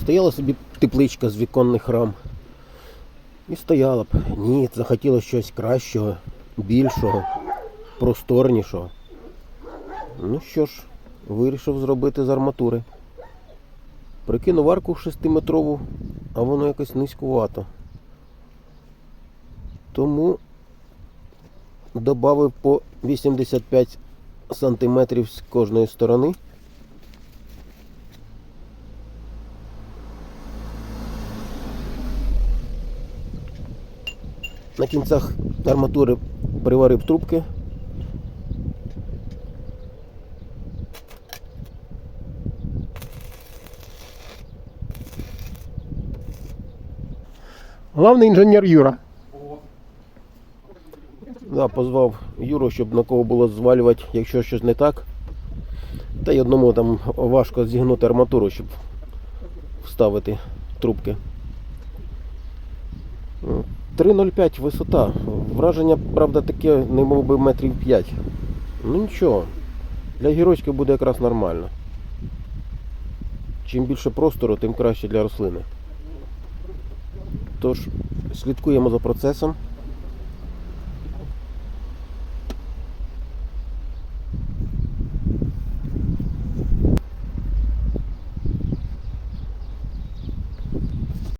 Стояла собі тепличка з віконних рам. І стояла б. Ні, захотілося щось кращого, більшого, просторнішого. Ну що ж, вирішив зробити з арматури. Прикинув арку 6-метрову, а воно якось низькувато. Тому додав по 85 сантиметрів з кожної сторони. На кінцях арматури приварив трубки. Главний інженер Юра. Да, позвав Юру, щоб на кого було звалювати, якщо щось не так. Та й одному там важко зігнути арматуру, щоб вставити трубки. М, 3,05 висота. Враження, правда, таке, не мов би метрів 5. Ну нічого. Для гірочки буде якраз нормально. Чим більше простору, тим краще для рослини. Тож, слідкуємо за процесом.